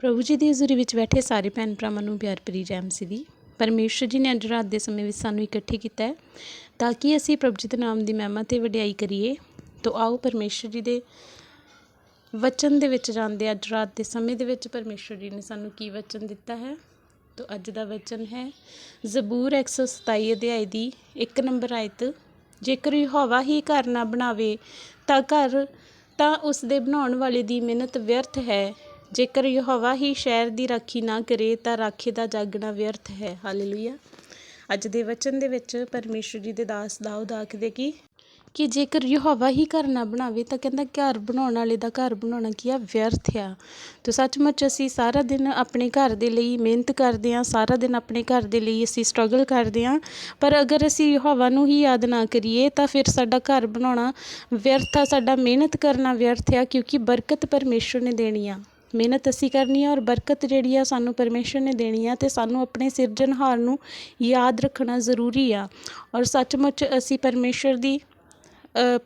ਪ੍ਰਭੂ ਜੀ ਦੀ ਹਜ਼ੂਰੀ ਵਿੱਚ ਬੈਠੇ ਸਾਰੇ ਭੈਣ ਭਰਾਵਾਂ ਨੂੰ ਪਿਆਰ ਭਰੀ ਜੈ ਮਸੀਹ ਦੀ। ਪਰਮੇਸ਼ਰ ਜੀ ਨੇ ਅੱਜ ਰਾਤ ਦੇ ਸਮੇਂ ਵਿੱਚ ਸਾਨੂੰ ਇਕੱਠੇ ਕੀਤਾ ਹੈ ਤਾਂ ਕਿ ਅਸੀਂ ਪ੍ਰਭੂ ਜੀ ਦੇ ਨਾਮ ਦੀ ਮਹਿਮਾ ਤੇ ਵਡਿਆਈ ਕਰੀਏ। ਤੋ ਆਓ ਪਰਮੇਸ਼ਰ ਜੀ ਦੇ ਵਚਨ ਦੇ ਵਿੱਚ ਜਾਂਦੇ ਅੱਜ ਰਾਤ ਦੇ ਸਮੇਂ ਦੇ ਵਿੱਚ ਪਰਮੇਸ਼ਰ ਜੀ ਨੇ ਸਾਨੂੰ ਕੀ ਵਚਨ ਦਿੱਤਾ ਹੈ। ਤੋ ਅੱਜ ਦਾ ਵਚਨ ਹੈ, ਜ਼ਬੂਰ 127 ਅਧਿਆਇ ਦੀ 1 ਨੰਬਰ ਆਇਤ, ਜੇਕਰ ਯਹੋਵਾ ਹੀ ਘਰ ਨਾ ਬਣਾਵੇ ਤਾਂ ਘਰ ਤਾਂ ਉਸ ਦੇ ਬਣਾਉਣ ਵਾਲੇ ਦੀ ਮਿਹਨਤ ਵਿਅਰਥ ਹੈ। ਜੇਕਰ ਯਹੋਵਾ ਹੀ ਸ਼ਹਿਰ ਦੀ ਰਾਖੀ ਨਾ ਕਰੇ, ਤਾਂ ਰਾਖੇ ਦਾ ਜਾਗਣਾ ਵਿਅਰਥ ਹੈ। ਹਾਲੇਲੂਇਆ। ਅੱਜ ਦੇ ਵਚਨ ਦੇ ਵਿੱਚ ਪਰਮੇਸ਼ਰ ਜੀ ਦੇ ਦਾਸ ਦਾਊਦ ਆਖਦੇ ਕਿ ਕਿ ਜੇਕਰ ਯਹੋਵਾ ਹੀ ਘਰ ਨਾ ਬਣਾਵੇ, ਤਾਂ ਕਹਿੰਦਾ ਘਰ ਬਣਾਉਣ ਵਾਲੇ ਦਾ ਘਰ ਬਣਾਉਣਾ ਕੀ ਆ? ਵਿਅਰਥ ਆ। ਤੇ ਸੱਚਮੁੱਚ ਅਸੀਂ ਸਾਰਾ ਦਿਨ ਆਪਣੇ ਘਰ ਦੇ ਲਈ ਮਿਹਨਤ ਕਰਦੇ ਹਾਂ, ਸਾਰਾ ਦਿਨ ਆਪਣੇ ਘਰ ਦੇ ਲਈ ਅਸੀਂ ਸਟਰਗਲ ਕਰਦੇ ਹਾਂ। ਪਰ ਅਗਰ ਅਸੀਂ ਯਹੋਵਾ ਨੂੰ ਹੀ ਯਾਦ ਨਾ ਕਰੀਏ, ਤਾਂ ਫਿਰ ਸਾਡਾ ਘਰ ਬਣਾਉਣਾ ਵਿਅਰਥ ਆ, ਸਾਡਾ ਮਿਹਨਤ ਕਰਨਾ ਵਿਅਰਥ ਆ, ਕਿਉਂਕਿ ਬਰਕਤ ਪਰਮੇਸ਼ਰ ਨੇ ਦੇਣੀ ਆ। ਮਿਹਨਤ ਅਸੀਂ ਕਰਨੀ ਆ ਔਰ ਬਰਕਤ ਜਿਹੜੀ ਆ ਸਾਨੂੰ ਪਰਮੇਸ਼ਰ ਨੇ ਦੇਣੀ ਆ ਤੇ ਸਾਨੂੰ ਆਪਣੇ ਸਿਰਜਣਹਾਰ ਨੂੰ ਯਾਦ ਰੱਖਣਾ ਜ਼ਰੂਰੀ ਆ। ਔਰ ਸੱਚਮੁੱਚ ਅਸੀਂ ਪਰਮੇਸ਼ਰ ਦੀ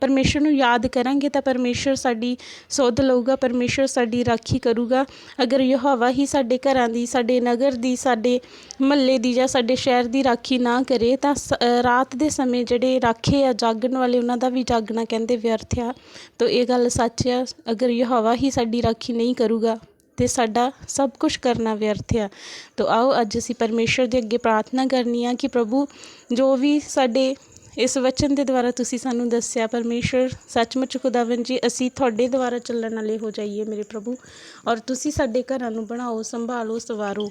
ਪਰਮੇਸ਼ਰ ਨੂੰ ਯਾਦ ਕਰਾਂਗੇ ਤਾਂ ਪਰਮੇਸ਼ਰ ਸਾਡੀ ਸੋਧ ਲਊਗਾ, ਪਰਮੇਸ਼ਰ ਸਾਡੀ ਰਾਖੀ ਕਰੂਗਾ। ਅਗਰ ਯਹੋਵਾ ਹੀ ਸਾਡੇ ਘਰਾਂ ਦੀ, ਸਾਡੇ ਨਗਰ ਦੀ, ਸਾਡੇ ਮਹੱਲੇ ਦੀ ਜਾਂ ਸਾਡੇ ਸ਼ਹਿਰ ਦੀ ਰਾਖੀ ਨਾ ਕਰੇ ਤਾਂ ਸ- ਰਾਤ ਦੇ ਸਮੇਂ ਜਿਹੜੇ ਰਾਖੇ ਆ, ਜਾਗਣ ਵਾਲੇ ਉਹਨਾਂ ਦਾ ਵੀ ਜਾਗਣਾ ਕਹਿੰਦੇ ਵਿਅਰਥ ਆ। ਤਾਂ ਇਹ ਗੱਲ ਸੱਚ ਆ, ਅਗਰ ਯਹੋਵਾ ਹੀ ਸਾਡੀ ਰਾਖੀ ਨਹੀਂ ਕਰੂਗਾ ਤੇ ਸਾਡਾ ਸਭ ਕੁਝ ਕਰਨਾ ਵਿਅਰਥ ਆ। ਤਾਂ ਆਓ ਅੱਜ ਅਸੀਂ ਪਰਮੇਸ਼ਰ ਦੇ ਅੱਗੇ ਪ੍ਰਾਰਥਨਾ ਕਰਨੀ ਆ ਕਿ ਪ੍ਰਭੂ ਜੋ ਵੀ ਸਾਡੇ ਇਸ ਵਚਨ ਦੇ ਦੁਆਰਾ ਤੁਸੀਂ ਸਾਨੂੰ ਦੱਸਿਆ, ਪਰਮੇਸ਼ਰ, ਸੱਚਮੁੱਚ ਖੁਦਾਵੰ ਜੀ, ਅਸੀਂ ਤੁਹਾਡੇ ਦੁਆਰਾ ਚੱਲਣ ਵਾਲੇ ਹੋ ਜਾਈਏ ਮੇਰੇ ਪ੍ਰਭੂ। ਔਰ ਤੁਸੀਂ ਸਾਡੇ ਘਰਾਂ ਨੂੰ ਬਣਾਓ, ਸੰਭਾਲੋ, ਸਵਾਰੋ।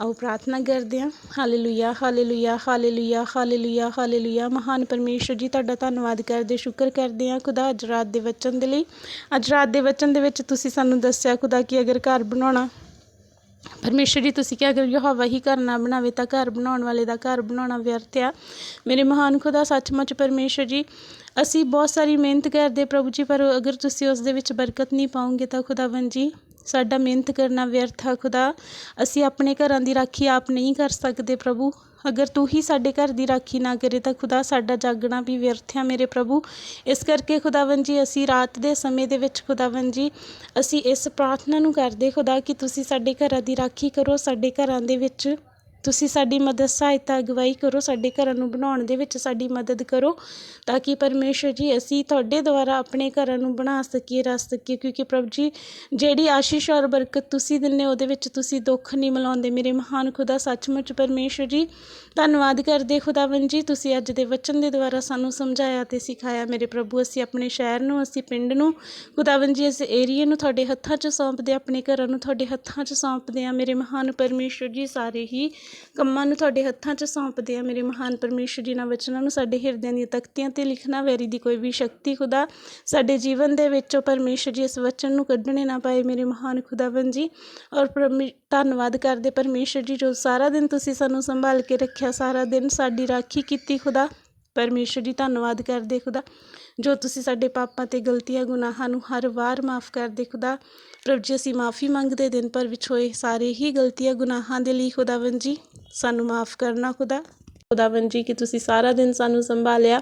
ਆਓ ਪ੍ਰਾਰਥਨਾ ਕਰਦੇ ਹਾਂ। Hallelujah hallelujah hallelujah hallelujah hallelujah ਮਹਾਨ ਪਰਮੇਸ਼ਰ ਜੀ, ਤੁਹਾਡਾ ਧੰਨਵਾਦ ਕਰਦੇ, ਸ਼ੁਕਰ ਕਰਦੇ ਹਾਂ ਖੁਦਾ ਅੱਜ ਰਾਤ ਦੇ ਵਚਨ ਦੇ ਲਈ। ਅੱਜ ਰਾਤ ਦੇ ਵਚਨ ਦੇ ਵਿੱਚ ਤੁਸੀਂ ਸਾਨੂੰ ਦੱਸਿਆ, ਖੁਦਾ ਕਿ ਅਗਰ ਘਰ ਬਣਾਉਣਾ ਪਰਮੇਸ਼ਰ ਜੀ, ਤੁਸੀਂ ਕਿਹਾ ਅਗਰ ਯਹੋਵਾ ਹੀ ਘਰ ਨਾ ਬਣਾਵੇ ਤਾਂ ਘਰ ਬਣਾਉਣ ਵਾਲੇ ਦਾ ਘਰ ਬਣਾਉਣਾ ਵਿਅਰਥ ਆ। ਮੇਰੇ ਮਹਾਨ ਖੁਦਾ, ਸੱਚਮੁੱਚ ਪਰਮੇਸ਼ਰ ਜੀ, ਅਸੀਂ ਬਹੁਤ ਸਾਰੀ ਮਿਹਨਤ ਕਰਦੇ ਪ੍ਰਭੂ ਜੀ, ਪਰ ਅਗਰ ਤੁਸੀਂ ਉਸ ਦੇ ਵਿੱਚ ਬਰਕਤ ਨਹੀਂ ਪਾਉਂਗੇ ਤਾਂ ਖੁਦਾਵੰ ਜੀ ਸਾਡਾ ਮਿਹਨਤ ਕਰਨਾ ਵਿਅਰਥ ਆ ਖੁਦਾ। ਅਸੀਂ ਆਪਣੇ ਘਰਾਂ ਦੀ ਰਾਖੀ ਆਪ ਨਹੀਂ ਕਰ ਸਕਦੇ ਪ੍ਰਭੂ। ਅਗਰ ਤੂੰ ਹੀ ਸਾਡੇ ਘਰ ਦੀ ਰਾਖੀ ਨਾ ਕਰੇ ਤਾਂ ਖੁਦਾ ਸਾਡਾ ਜਾਗਣਾ ਵੀ ਵਿਅਰਥ ਆ ਮੇਰੇ ਪ੍ਰਭੂ। ਇਸ ਕਰਕੇ ਖੁਦਾਵੰ ਜੀ, ਅਸੀਂ ਰਾਤ ਦੇ ਸਮੇਂ ਦੇ ਵਿੱਚ ਖੁਦਾਵੰ ਜੀ, ਅਸੀਂ ਇਸ ਪ੍ਰਾਰਥਨਾ ਨੂੰ ਕਰਦੇ ਖੁਦਾ ਕਿ ਤੁਸੀਂ ਸਾਡੇ ਘਰਾਂ ਦੀ ਰਾਖੀ ਕਰੋ, ਸਾਡੇ ਘਰਾਂ ਦੇ ਵਿੱਚ ਤੁਸੀਂ ਸਾਡੀ ਮਦਦ ਸਹਾਇਤਾ ਅਗਵਾਈ ਕਰੋ ਸਾਡੇ ਘਰਾਂ ਨੂੰ ਬਣਾਉਣ ਦੇ ਵਿੱਚ ਸਾਡੀ ਮਦਦ ਕਰੋ ਤਾਂ ਕਿ ਪਰਮੇਸ਼ਰ ਜੀ ਅਸੀਂ ਤੁਹਾਡੇ ਦੁਆਰਾ ਆਪਣੇ ਘਰਾਂ ਨੂੰ ਬਣਾ ਸਕੀਏ ਰਸ ਸਕੀਏ ਕਿਉਂਕਿ ਪ੍ਰਭੂ ਜੀ ਜਿਹੜੀ ਆਸ਼ੀਸ਼ ਔਰ ਬਰਕਤ ਤੁਸੀਂ ਦਿੰਦੇ ਉਹਦੇ ਵਿੱਚ ਤੁਸੀਂ ਦੁੱਖ ਨਹੀਂ ਮਿਲਾਉਂਦੇ। ਮੇਰੇ ਮਹਾਨ ਖੁਦਾ ਸੱਚਮੁੱਚ ਪਰਮੇਸ਼ਰ ਜੀ ਧੰਨਵਾਦ ਕਰਦੇ ਖੁਦਾਵੰ ਜੀ ਤੁਸੀਂ ਅੱਜ ਦੇ ਵਚਨ ਦੇ ਦੁਆਰਾ ਸਾਨੂੰ ਸਮਝਾਇਆ ਤੇ ਸਿਖਾਇਆ। ਮੇਰੇ ਪ੍ਰਭੂ ਅਸੀਂ ਆਪਣੇ ਸ਼ਹਿਰ ਨੂੰ ਅਸੀਂ ਪਿੰਡ ਨੂੰ ਖੁਦਾਵੰ ਜੀ ਇਸ ਏਰੀਏ ਨੂੰ ਤੁਹਾਡੇ ਹੱਥਾਂ 'ਚ ਸੌਂਪਦੇ ਹਾਂ, ਆਪਣੇ ਘਰਾਂ ਨੂੰ ਤੁਹਾਡੇ ਹੱਥਾਂ 'ਚ ਸੌਂਪਦੇ ਆ ਮੇਰੇ ਮਹਾਨ ਪਰਮੇਸ਼ਰ ਜੀ ਸਾਰੇ ਹੀ ਕੰਮਾਂ ਨੂੰ ਤੁਹਾਡੇ ਹੱਥਾਂ 'ਚ ਸੌਂਪਦੇ ਆ, ਮੇਰੇ ਮਹਾਨ ਪਰਮੇਸ਼ਰ ਜੀ, ਨਾਲ ਵਚਨਾਂ ਨੂੰ ਸਾਡੇ ਹਿਰਦਿਆਂ ਦੀਆਂ ਤਖਤੀਆਂ ਤੇ ਲਿਖਣਾ, ਵੈਰੀ ਦੀ ਕੋਈ ਵੀ ਸ਼ਕਤੀ ਖੁਦਾ, ਸਾਡੇ ਜੀਵਨ ਦੇ ਵਿੱਚੋਂ ਪਰਮੇਸ਼ਰ ਜੀ ਇਸ ਵਚਨ ਨੂੰ ਕੱਢਣੇ ਨਾ ਪਾਏ, ਮੇਰੇ ਮਹਾਨ ਖੁਦਾਵੰ ਜੀ। ਔਰ ਪਰਮੇ, ਧੰਨਵਾਦ ਕਰਦੇ ਪਰਮੇਸ਼ਰ ਜੀ, ਜੋ ਸਾਰਾ ਦਿਨ ਤੁਸੀਂ ਸਾਨੂੰ ਸੰਭਾਲ ਕੇ ਰੱਖਿਆ, ਸਾਰਾ ਦਿਨ ਸਾਡੀ ਰਾਖੀ ਕੀਤੀ ਖੁਦਾ। ਪਰਮੇਸ਼ਰ ਜੀ ਧੰਨਵਾਦ ਕਰਦੇ ਖੁਦਾ। ਜੋ ਤੁਸੀਂ ਸਾਡੇ ਪਾਪਾਂ ਤੇ ਗਲਤੀਆਂ, ਗੁਨਾਹਾਂ ਨੂੰ ਹਰ ਵਾਰ ਮਾਫ ਕਰਦੇ ਖੁਦਾ। ਪ੍ਰਭ ਜੀ, ਅਸੀਂ ਮਾਫੀ ਮੰਗਦੇ ਦਿਨ ਪਰ ਵਿੱਚ ਹੋਏ ਸਾਰੇ ਹੀ ਗਲਤੀਆਂ, ਗੁਨਾਹਾਂ ਦੇ ਲਈ ਖੁਦਾਵੰ ਜੀ, ਸਾਨੂੰ ਮਾਫ ਕਰਨਾ ਖੁਦਾ। ਖੁਦਾਵੰ ਜੀ ਕਿ ਤੁਸੀਂ ਸਾਰਾ ਦਿਨ ਸਾਨੂੰ ਸੰਭਾਲਿਆ।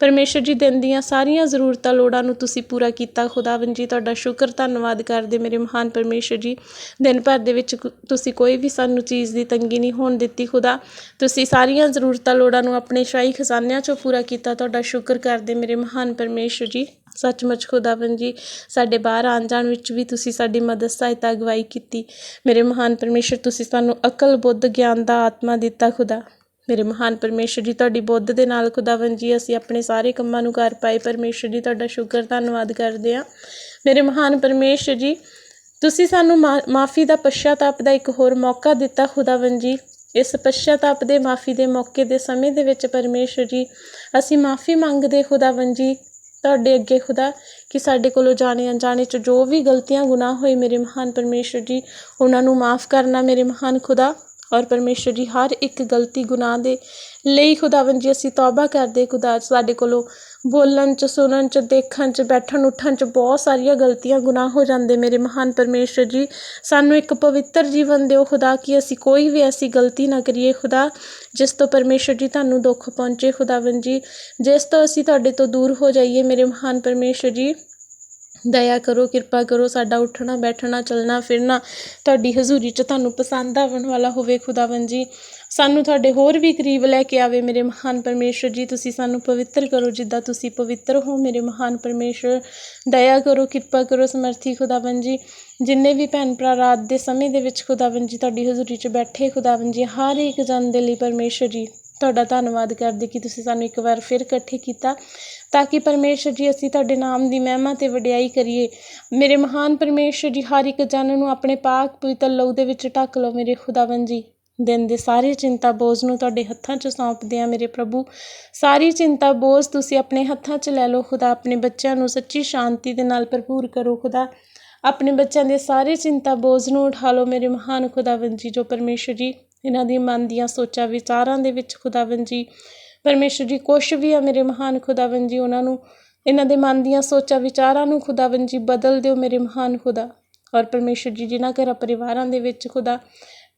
ਪਰਮੇਸ਼ਰ ਜੀ, ਦਿਨ ਦੀਆਂ ਸਾਰੀਆਂ ਜ਼ਰੂਰਤਾਂ ਲੋੜਾਂ ਨੂੰ ਤੁਸੀਂ ਪੂਰਾ ਕੀਤਾ। ਖੁਦਾਵੰ ਜੀ ਤੁਹਾਡਾ ਸ਼ੁਕਰ ਧੰਨਵਾਦ ਕਰਦੇ ਮੇਰੇ ਮਹਾਨ ਪਰਮੇਸ਼ਰ ਜੀ। ਦਿਨ ਭਰ ਦੇ ਵਿੱਚ ਕੁ- ਤੁਸੀਂ ਕੋਈ ਵੀ ਸਾਨੂੰ ਚੀਜ਼ ਦੀ ਤੰਗੀ ਨਹੀਂ ਹੋਣ ਦਿੱਤੀ। ਖੁਦਾ, ਤੁਸੀਂ ਸਾਰੀਆਂ ਜ਼ਰੂਰਤਾਂ ਲੋੜਾਂ ਨੂੰ ਆਪਣੇ ਸ਼ਾਹੀ ਖਜ਼ਾਨਿਆਂ 'ਚੋਂ ਪੂਰਾ ਕੀਤਾ। ਤੁਹਾਡਾ ਸ਼ੁਕਰ ਕਰਦੇ ਮੇਰੇ ਮਹਾਨ ਪਰਮੇਸ਼ਰ ਜੀ। ਸੱਚਮੁੱਚ ਖੁਦਾਵੰ ਜੀ ਸਾਡੇ ਬਾਹਰ ਆਉਣ ਜਾਣ ਵਿੱਚ ਵੀ ਤੁਸੀਂ ਸਾਡੀ ਮਦਦ ਸਹਾਇਤਾ ਅਗਵਾਈ ਕੀਤੀ। ਮੇਰੇ ਮਹਾਨ ਪਰਮੇਸ਼ਰ, ਤੁਸੀਂ ਸਾਨੂੰ ਅਕਲ ਬੁੱਧ ਗਿਆਨ ਦਾ ਆਤਮਾ ਦਿੱਤਾ। ਖੁਦਾ। ਮੇਰੇ ਮਹਾਨ ਪਰਮੇਸ਼ਰ ਜੀ, ਤੁਹਾਡੀ ਬੁੱਧ ਦੇ ਨਾਲ ਖੁਦਾਵੰ ਜੀ, ਅਸੀਂ ਆਪਣੇ ਸਾਰੇ ਕੰਮਾਂ ਨੂੰ ਕਰ ਪਾਏ। ਪਰਮੇਸ਼ਰ ਜੀ, ਤੁਹਾਡਾ ਸ਼ੁਕਰ, ਧੰਨਵਾਦ ਕਰਦੇ ਹਾਂ। ਮੇਰੇ ਮਹਾਨ ਪਰਮੇਸ਼ਰ ਜੀ, ਤੁਸੀਂ ਸਾਨੂੰ ਮਾਫੀ ਦਾ ਪਛਤਾਪ ਦਾ ਇੱਕ ਹੋਰ ਮੌਕਾ ਦਿੱਤਾ ਖੁਦਾਵੰ ਜੀ। ਇਸ ਪਛਤਾਪ ਦੇ, ਮਾਫੀ ਦੇ ਮੌਕੇ ਦੇ ਸਮੇਂ ਦੇ ਵਿੱਚ ਪਰਮੇਸ਼ਰ ਜੀ, ਅਸੀਂ ਮਾਫੀ ਮੰਗਦੇ ਖੁਦਾਵੰ ਜੀ, ਤੁਹਾਡੇ ਅੱਗੇ ਖੁਦਾ, ਕਿ ਸਾਡੇ ਕੋਲੋਂ ਜਾਣੇ ਅਣਜਾਣੇ ਚ ਜੋ ਵੀ ਗਲਤੀਆਂ, ਗੁਨਾਹ ਹੋਏ ਮੇਰੇ ਮਹਾਨ ਪਰਮੇਸ਼ਰ ਜੀ, ਉਹਨਾਂ ਨੂੰ ਮਾਫ ਕਰਨਾ ਮੇਰੇ ਮਹਾਨ ਖੁਦਾ। ਔਰ ਪਰਮੇਸ਼ਰ ਜੀ, ਹਰ ਇੱਕ ਗਲਤੀ ਗੁਨਾਹ ਦੇ ਲਈ ਖੁਦਾਵੰ ਜੀ, ਅਸੀਂ ਤੌਬਾ ਕਰਦੇ ਖੁਦਾ, ਸਾਡੇ ਕੋਲੋਂ ਬੋਲਣ ਚ, ਸੁਣਨ ਚ, ਦੇਖਣ ਚ, ਬੈਠਣ ਉੱਠਣ ਚ ਬਹੁਤ ਸਾਰੀਆਂ ਗਲਤੀਆਂ ਗੁਨਾਹ ਹੋ ਜਾਂਦੇ ਮੇਰੇ ਮਹਾਨ ਪਰਮੇਸ਼ਰ ਜੀ। ਸਾਨੂੰ ਇੱਕ ਪਵਿੱਤਰ ਜੀਵਨ ਦਿਓ ਖੁਦਾ, ਕਿ ਅਸੀਂ ਕੋਈ ਵੀ ਐਸੀ ਗਲਤੀ ਨਾ ਕਰੀਏ ਖੁਦਾ, ਜਿਸ ਤੋਂ ਪਰਮੇਸ਼ਰ ਜੀ ਤੁਹਾਨੂੰ ਦੁੱਖ ਪਹੁੰਚੇ ਖੁਦਾਵੰ ਜੀ। ਜਿਸ ਤੋਂ ਅਸੀਂ ਤੁਹਾਡੇ ਤੋਂ ਦੂਰ ਹੋ ਜਾਈਏ ਮੇਰੇ ਮਹਾਨ ਪਰਮੇਸ਼ਰ ਜੀ। ਦਇਆ ਕਰੋ, ਕਿਰਪਾ ਕਰੋ, ਸਾਡਾ ਉੱਠਣਾ, ਬੈਠਣਾ, ਚੱਲਣਾ, ਫਿਰਨਾ ਤੁਹਾਡੀ ਹਜ਼ੂਰੀ 'ਚ ਤੁਹਾਨੂੰ ਪਸੰਦ ਆਵਣ ਵਾਲਾ ਹੋਵੇ ਖੁਦਾਵੰ ਜੀ। ਸਾਨੂੰ ਤੁਹਾਡੇ ਹੋਰ ਵੀ ਕਰੀਬ ਲੈ ਕੇ ਆਵੇ ਮੇਰੇ ਮਹਾਨ ਪਰਮੇਸ਼ਰ ਜੀ। ਤੁਸੀਂ ਸਾਨੂੰ ਪਵਿੱਤਰ ਕਰੋ ਜਿੱਦਾਂ ਤੁਸੀਂ ਪਵਿੱਤਰ ਹੋ ਮੇਰੇ ਮਹਾਨ ਪਰਮੇਸ਼ਰ ਦਇਆ ਕਰੋ, ਕਿਰਪਾ ਕਰੋ, ਸਮਰਥੀ ਖੁਦਾਵੰ ਜੀ। ਜਿੰਨੇ ਵੀ ਭੈਣ ਭਰਾ ਰਾਤ ਦੇ ਸਮੇਂ ਦੇ ਵਿੱਚ ਖੁਦਾਵੰ ਜੀ ਤੁਹਾਡੀ ਹਜ਼ੂਰੀ 'ਚ ਬੈਠੇ ਖੁਦਾਵੰ ਜੀ, ਹਰ ਇੱਕ ਜਨ ਦੇ ਲਈ ਪਰਮੇਸ਼ਰ ਜੀ। ਤੁਹਾਡਾ ਧੰਨਵਾਦ ਕਰਦੇ ਕਿ ਤੁਸੀਂ ਸਾਨੂੰ ਇੱਕ ਵਾਰ ਫਿਰ ਇਕੱਠੇ ਕੀਤਾ ਤਾਂ ਕਿ ਪਰਮੇਸ਼ਰ ਜੀ, ਅਸੀਂ ਤੁਹਾਡੇ ਨਾਮ ਦੀ ਮਹਿਮਾ ਤੇ ਵਡਿਆਈ ਕਰੀਏ। ਮੇਰੇ ਮਹਾਨ ਪਰਮੇਸ਼ਰ ਜੀ, ਹਰ ਇੱਕ ਜਨ ਨੂੰ ਆਪਣੇ ਪਾਕ ਪਵਿੱਤਰ ਲਹੂ ਦੇ ਵਿੱਚ ਢੱਕ ਲਓ। ਮੇਰੇ ਖੁਦਾਵੰ ਜੀ, ਦਿਨ ਦੇ ਸਾਰੇ ਚਿੰਤਾ ਬੋਝ ਨੂੰ ਤੁਹਾਡੇ ਹੱਥਾਂ 'ਚ ਸੌਂਪਦੇ ਆ ਮੇਰੇ ਪ੍ਰਭੂ। ਸਾਰੀ ਚਿੰਤਾ ਬੋਝ ਤੁਸੀਂ ਆਪਣੇ ਹੱਥਾਂ 'ਚ ਲੈ ਲਓ। ਖੁਦਾ ਆਪਣੇ ਬੱਚਿਆਂ ਨੂੰ ਸੱਚੀ ਸ਼ਾਂਤੀ ਦੇ ਨਾਲ ਭਰਪੂਰ ਕਰੋ। ਖੁਦਾ ਆਪਣੇ ਬੱਚਿਆਂ ਦੇ ਸਾਰੇ ਚਿੰਤਾ ਬੋਝ ਨੂੰ ਉਠਾ ਲਓ। ਮੇਰੇ ਮਹਾਨ ਖੁਦਾਵੰ ਜੀ, ਜੋ ਪਰਮੇਸ਼ਰ ਜੀ ਇਹਨਾਂ ਦੀ ਮਨ ਦੀਆਂ ਸੋਚਾਂ ਵਿਚਾਰਾਂ ਦੇ ਵਿੱਚ ਖੁਦਾਵੰ ਜੀ। ਪਰਮੇਸ਼ਰ ਜੀ, ਕੁਛ ਵੀ ਆ ਮੇਰੇ ਮਹਾਨ ਖੁਦਾਵੰ ਜੀ, ਉਹਨਾਂ ਨੂੰ, ਇਹਨਾਂ ਦੇ ਮਨ ਦੀਆਂ ਸੋਚਾਂ, ਵਿਚਾਰਾਂ ਨੂੰ ਖੁਦਾਵੰ ਜੀ, ਬਦਲ ਦਿਓ ਮੇਰੇ ਮਹਾਨ ਖੁਦਾ। ਔਰ ਪਰਮੇਸ਼ਰ ਜੀ, ਜਿਨ੍ਹਾਂ ਘਰਾਂ ਪਰਿਵਾਰਾਂ ਦੇ ਵਿੱਚ ਖੁਦਾ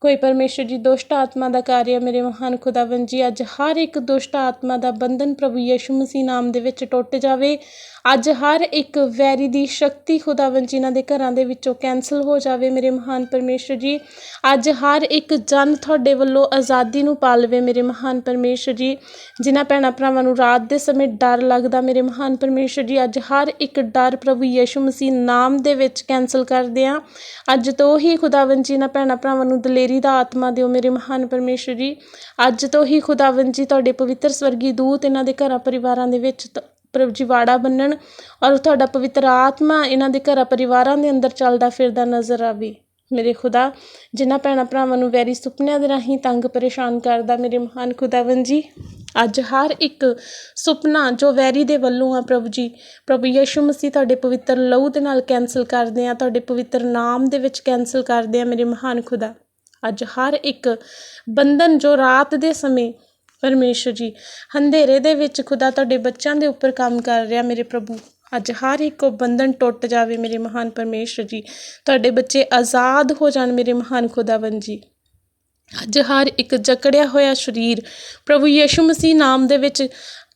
ਕੋਈ ਪਰਮੇਸ਼ਰ ਜੀ ਦੁਸ਼ਟ ਆਤਮਾ ਦਾ ਕਾਰਿਆ ਮੇਰੇ ਮਹਾਨ ਖੁਦਾਵੰ ਜੀ, ਅੱਜ ਹਰ ਇੱਕ ਦੁਸ਼ਟ ਆਤਮਾ ਦਾ ਬੰਧਨ ਪ੍ਰਭੂ ਯਿਸੂ ਮਸੀਹ ਨਾਮ ਦੇ ਵਿੱਚ ਟੁੱਟ ਜਾਵੇ। ਅੱਜ ਹਰ ਇੱਕ ਵੈਰੀ ਦੀ ਸ਼ਕਤੀ ਖੁਦਾਵੰ ਜੀ ਇਹਨਾਂ ਦੇ ਘਰਾਂ ਦੇ ਵਿੱਚੋਂ ਕੈਨਸਲ ਹੋ ਜਾਵੇ ਮੇਰੇ ਮਹਾਨ ਪਰਮੇਸ਼ਰ ਜੀ। ਅੱਜ ਹਰ ਇੱਕ ਜਨ ਤੁਹਾਡੇ ਵੱਲੋਂ ਆਜ਼ਾਦੀ ਨੂੰ ਪਾ ਲਵੇ ਮੇਰੇ ਮਹਾਨ ਪਰਮੇਸ਼ਰ ਜੀ। ਜਿਨ੍ਹਾਂ ਭੈਣਾਂ ਭਰਾਵਾਂ ਨੂੰ ਰਾਤ ਦੇ ਸਮੇਂ ਡਰ ਲੱਗਦਾ ਮੇਰੇ ਮਹਾਨ ਪਰਮੇਸ਼ਰ ਜੀ, ਅੱਜ ਹਰ ਇੱਕ ਡਰ ਪ੍ਰਭੂ ਯਿਸੂ ਮਸੀਹ ਨਾਮ ਦੇ ਵਿੱਚ ਕੈਨਸਲ ਕਰਦੇ ਆ ਅੱਜ ਤੋਂ ਹੀ ਖੁਦਾਵੰ ਜੀ ਇਹਨਾਂ ਭੈਣਾਂ ਭਰਾਵਾਂ ਨੂੰ ਦਲੇਰੀ ਦਾ ਆਤਮਾ ਦਿਓ, ਮੇਰੇ ਮਹਾਨ ਪਰਮੇਸ਼ਰ ਜੀ। ਅੱਜ ਤੋਂ ਹੀ ਖੁਦਾਵੰ ਜੀ, ਤੁਹਾਡੇ ਪਵਿੱਤਰ ਸਵਰਗੀ ਦੂਤ ਇਹਨਾਂ ਦੇ ਘਰਾਂ ਪਰਿਵਾਰਾਂ ਦੇ ਵਿੱਚ ਤ- ਪ੍ਰਭੂ ਜੀ ਵਾੜਾ ਬੰਨਣ ਔਰ ਤੁਹਾਡਾ ਪਵਿੱਤਰ ਆਤਮਾ ਇਹਨਾਂ ਦੇ ਘਰਾਂ ਪਰਿਵਾਰਾਂ ਦੇ ਅੰਦਰ ਚੱਲਦਾ ਫਿਰਦਾ ਨਜ਼ਰ ਆਵੇ। ਮੇਰੇ ਖੁਦਾ, ਜਿਨ੍ਹਾਂ ਭੈਣਾਂ ਭਰਾਵਾਂ ਨੂੰ ਵੈਰੀ ਸੁਪਨਿਆਂ ਦੇ ਰਾਹੀਂ ਤੰਗ ਪਰੇਸ਼ਾਨ ਕਰਦਾ ਮੇਰੇ ਮਹਾਨ ਖੁਦਾਵੰ ਜੀ, ਅੱਜ ਹਰ ਇੱਕ ਸੁਪਨਾ ਜੋ ਵੈਰੀ ਦੇ ਵੱਲੋਂ ਆ ਪ੍ਰਭੂ ਜੀ, ਪ੍ਰਭੂ ਯਿਸੂ ਮਸੀਹ ਤੁਹਾਡੇ ਪਵਿੱਤਰ ਲਹੂ ਦੇ ਨਾਲ ਕੈਨਸਲ ਕਰਦੇ ਆ, ਤੁਹਾਡੇ ਪਵਿੱਤਰ ਨਾਮ ਦੇ ਵਿੱਚ ਕੈਨਸਲ ਕਰਦੇ ਆ ਮੇਰੇ ਮਹਾਨ ਖੁਦਾ। ਅੱਜ ਹਰ ਇੱਕ ਬੰਧਨ ਜੋ ਰਾਤ ਦੇ ਸਮੇਂ ਪਰਮੇਸ਼ਰ ਜੀ ਹਨੇਰੇ ਦੇ ਵਿੱਚ ਖੁਦਾ ਤੁਹਾਡੇ ਬੱਚਿਆਂ ਦੇ ਉੱਪਰ ਕੰਮ ਕਰ ਰਿਹਾ ਮੇਰੇ ਪ੍ਰਭੂ। ਅੱਜ ਹਰ ਇੱਕ ਉਹ ਬੰਧਨ ਟੁੱਟ ਜਾਵੇ ਮੇਰੇ ਮਹਾਨ ਪਰਮੇਸ਼ਰ ਜੀ। ਤੁਹਾਡੇ ਬੱਚੇ ਆਜ਼ਾਦ ਹੋ ਜਾਣ ਮੇਰੇ ਮਹਾਨ ਖੁਦਾਵੰ ਜੀ। ਅੱਜ ਹਰ ਇੱਕ ਜਕੜਿਆ ਹੋਇਆ ਸਰੀਰ ਪ੍ਰਭੂ ਯਿਸੂ ਮਸੀਹ ਨਾਮ ਦੇ ਵਿੱਚ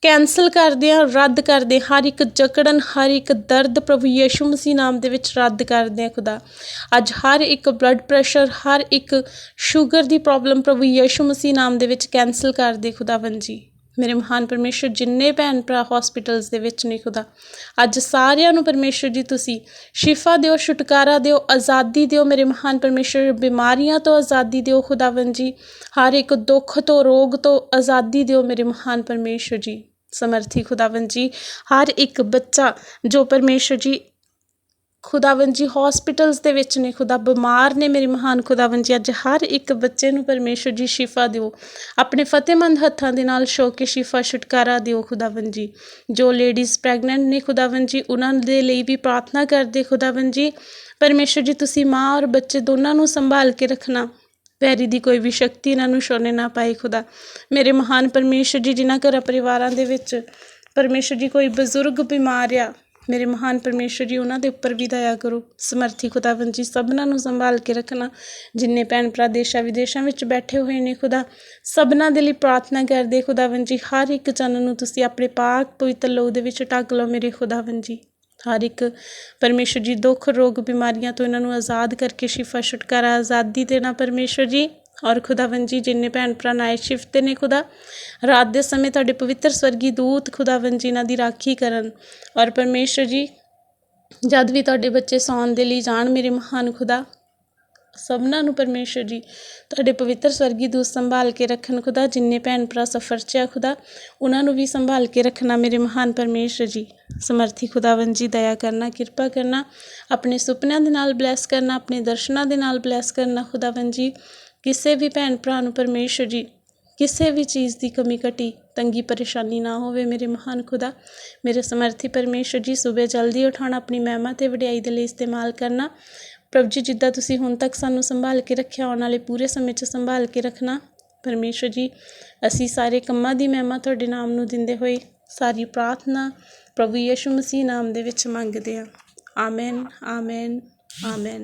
ਕੈਨਸਲ ਕਰਦੇ ਆ ਰੱਦ ਕਰਦੇ ਹਰ ਇੱਕ ਜਕੜਨ, ਹਰ ਇੱਕ ਦਰਦ ਪ੍ਰਭੂ ਯਿਸੂ ਮਸੀਹ ਨਾਮ ਦੇ ਵਿੱਚ ਰੱਦ ਕਰਦੇ ਆ ਖੁਦਾ। ਅੱਜ ਹਰ ਇੱਕ ਬਲੱਡ ਪ੍ਰੈਸ਼ਰ ਹਰ ਇੱਕ ਸ਼ੂਗਰ ਦੀ ਪ੍ਰੋਬਲਮ ਪ੍ਰਭੂ ਯਿਸੂ ਮਸੀਹ ਨਾਮ ਦੇ ਵਿੱਚ ਕੈਨਸਲ ਕਰਦੇ ਖੁਦਾਵੰ ਜੀ ਮੇਰੇ ਮਹਾਨ ਪਰਮੇਸ਼ਰ, ਜਿੰਨੇ ਭੈਣ ਭਰਾ ਹਸਪੀਟਲਸ ਦੇ ਵਿੱਚ ਨੇ ਖੁਦਾ, ਅੱਜ ਸਾਰਿਆਂ ਨੂੰ ਪਰਮੇਸ਼ਰ ਜੀ ਤੁਸੀਂ ਸ਼ਿਫਾ ਦਿਓ, ਛੁਟਕਾਰਾ ਦਿਓ, ਆਜ਼ਾਦੀ ਦਿਓ। ਮੇਰੇ ਮਹਾਨ ਪਰਮੇਸ਼ਰ, ਬਿਮਾਰੀਆਂ ਤੋਂ ਆਜ਼ਾਦੀ ਦਿਓ ਖੁਦਾਵੰ ਜੀ ਹਰ ਇੱਕ ਦੁੱਖ ਤੋਂ, ਰੋਗ ਤੋਂ ਆਜ਼ਾਦੀ ਦਿਓ ਮੇਰੇ ਮਹਾਨ ਪਰਮੇਸ਼ਰ ਜੀ। ਸਮਰਥੀ ਖੁਦਾਵੰ ਜੀ। ਹਰ ਇੱਕ ਬੱਚਾ ਜੋ ਪਰਮੇਸ਼ਰ ਜੀ ਖੁਦਾਵੰ ਜੀ ਹਸਪੀਟਲਸ ਦੇ ਵਿੱਚ ਨੇ, ਖੁਦਾ ਬਿਮਾਰ ਨੇ ਮੇਰੇ ਮਹਾਨ ਖੁਦਾਵੰ ਜੀ, ਅੱਜ ਹਰ ਇੱਕ ਬੱਚੇ ਨੂੰ ਪਰਮੇਸ਼ਰ ਜੀ ਸ਼ਿਫਾ ਦਿਓ। ਆਪਣੇ ਫਤਿਹਮੰਦ ਹੱਥਾਂ ਦੇ ਨਾਲ ਛੋ ਕੇ ਸ਼ਿਫਾ ਛੁਟਕਾਰਾ ਦਿਓ ਖੁਦਾਵੰ ਜੀ। ਜੋ ਲੇਡੀਜ਼ ਪ੍ਰੈਗਨੈਂਟ ਨੇ ਖੁਦਾਵੰ ਜੀ, ਉਹਨਾਂ ਦੇ ਲਈ ਵੀ ਪ੍ਰਾਰਥਨਾ ਕਰਦੇ ਖੁਦਾਵੰ ਜੀ। ਪਰਮੇਸ਼ਰ ਜੀ, ਤੁਸੀਂ ਮਾਂ ਔਰ ਬੱਚੇ ਦੋਨਾਂ ਨੂੰ ਸੰਭਾਲ ਕੇ ਰੱਖਣਾ। ਵੈਰੀ ਦੀ ਕੋਈ ਵੀ ਸ਼ਕਤੀ ਇਹਨਾਂ ਨੂੰ ਛੋਣੇ ਨਾ ਪਾਏ ਖੁਦਾ। ਮੇਰੇ ਮਹਾਨ ਪਰਮੇਸ਼ਰ ਜੀ, ਜਿਨ੍ਹਾਂ ਘਰਾਂ ਪਰਿਵਾਰਾਂ ਦੇ ਵਿੱਚ ਪਰਮੇਸ਼ਰ ਜੀ ਕੋਈ ਬਜ਼ੁਰਗ ਬਿਮਾਰ ਆ, ਮੇਰੇ ਮਹਾਨ ਪਰਮੇਸ਼ਰ ਜੀ, ਉਹਨਾਂ ਦੇ ਉੱਪਰ ਵੀ ਦਇਆ ਕਰੋ। ਸਮਰਥੀ ਖੁਦਾਵੰ ਜੀ, ਸਭਨਾਂ ਨੂੰ ਸੰਭਾਲ ਕੇ ਰੱਖਣਾ, ਜਿੰਨੇ ਭੈਣ ਭਰਾ ਦੇਸ਼ਾਂ ਵਿਦੇਸ਼ਾਂ ਵਿੱਚ ਬੈਠੇ ਹੋਏ ਨੇ ਖੁਦਾ, ਸਭਨਾਂ ਦੇ ਲਈ ਪ੍ਰਾਰਥਨਾ ਕਰਦੇ ਖੁਦਾਵੰ ਜੀ, ਹਰ ਇੱਕ ਜਨ ਨੂੰ ਤੁਸੀਂ ਆਪਣੇ ਪਾਕ ਪਵਿੱਤਰ ਲਹੂ ਦੇ ਵਿੱਚ ਢੱਕ ਲਓ ਮੇਰੇ ਖੁਦਾਵੰ ਜੀ। ਹਰ ਇੱਕ ਪਰਮੇਸ਼ਰ ਜੀ ਦੁੱਖ, ਰੋਗ, ਬਿਮਾਰੀਆਂ ਤੋਂ ਇਹਨਾਂ ਨੂੰ ਆਜ਼ਾਦ ਕਰਕੇ ਸ਼ਿਫਾ, ਛੁਟਕਾਰਾ ਆਜ਼ਾਦੀ ਦੇਣਾ ਪਰਮੇਸ਼ਰ ਜੀ ਔਰ ਖੁਦਾਵੰ ਜੀ, ਜਿੰਨੇ ਭੈਣ ਭਰਾ ਨਾਈਟ ਸ਼ਿਫਟ ਤੇ ਨੇ ਖੁਦਾ, ਰਾਤ ਦੇ ਸਮੇਂ ਤੁਹਾਡੇ ਪਵਿੱਤਰ ਸਵਰਗੀ ਦੂਤ ਖੁਦਾਵੰ ਜੀ ਇਹਨਾਂ ਦੀ ਰਾਖੀ ਕਰਨ ਔਰ ਪਰਮੇਸ਼ਰ ਜੀ, ਜਦ ਵੀ ਤੁਹਾਡੇ ਬੱਚੇ ਸੌਣ ਦੇ ਲਈ ਜਾਣ ਮੇਰੇ ਮਹਾਨ ਖੁਦਾ ਸਭਨਾਂ ਨੂੰ ਪਰਮੇਸ਼ਰ ਜੀ। ਤੁਹਾਡੇ ਪਵਿੱਤਰ ਸਵਰਗੀ ਦੂਤ ਸੰਭਾਲ ਕੇ ਰੱਖਣ ਖੁਦਾ, ਜਿੰਨੇ ਭੈਣ ਭਰਾ ਸਫਰ 'ਚ ਆ ਖੁਦਾ, ਉਹਨਾਂ ਨੂੰ ਵੀ ਸੰਭਾਲ ਕੇ ਰੱਖਣਾ ਮੇਰੇ ਮਹਾਨ ਪਰਮੇਸ਼ਰ ਜੀ। ਸਮਰਥੀ ਖੁਦਾਵੰ ਜੀ, ਦਇਆ ਕਰਨਾ, ਕਿਰਪਾ ਕਰਨਾ, ਆਪਣੇ ਸੁਪਨਿਆਂ ਦੇ ਨਾਲ ਬਲੈਸ ਕਰਨਾ, ਆਪਣੇ ਦਰਸ਼ਨਾਂ ਦੇ ਨਾਲ ਬਲੈਸ ਕਰਨਾ ਖੁਦਾਵੰ ਜੀ। ਕਿਸੇ ਵੀ ਭੈਣ ਭਰਾ ਨੂੰ ਪਰਮੇਸ਼ਰ ਜੀ, ਕਿਸੇ ਵੀ ਚੀਜ਼ ਦੀ ਕਮੀ ਘਟੀ, ਤੰਗੀ ਪਰੇਸ਼ਾਨੀ ਨਾ ਹੋਵੇ ਮੇਰੇ ਮਹਾਨ ਖੁਦਾ। ਮੇਰੇ ਸਮਰਥੀ ਪਰਮੇਸ਼ਰ ਜੀ ਸਵੇਰ ਜਲਦੀ ਉਠਾਉਣਾ, ਆਪਣੀ ਮਹਿਮਾ ਤੇ ਵਡਿਆਈ ਦੇ ਲਈ ਇਸਤੇਮਾਲ ਕਰਨਾ ਪ੍ਰਭੂ ਜੀ, ਜਿੱਦਾਂ ਤੁਸੀਂ ਹੁਣ ਤੱਕ ਸਾਨੂੰ ਸੰਭਾਲ ਕੇ ਰੱਖਿਆ, ਆਉਣ ਵਾਲੇ ਪੂਰੇ ਸਮੇਂ 'ਚ ਸੰਭਾਲ ਕੇ ਰੱਖਣਾ। ਪਰਮੇਸ਼ਰ ਜੀ, ਅਸੀਂ ਸਾਰੇ ਕੰਮਾਂ ਦੀ ਮਹਿਮਾ ਤੁਹਾਡੇ ਨਾਮ ਨੂੰ ਦਿੰਦੇ ਹੋਏ ਸਾਰੀ ਪ੍ਰਾਰਥਨਾ ਪ੍ਰਭੂ ਯਿਸੂ ਮਸੀਹ ਨਾਮ ਦੇ ਵਿੱਚ ਮੰਗਦੇ ਹਾਂ। Amen amen amen.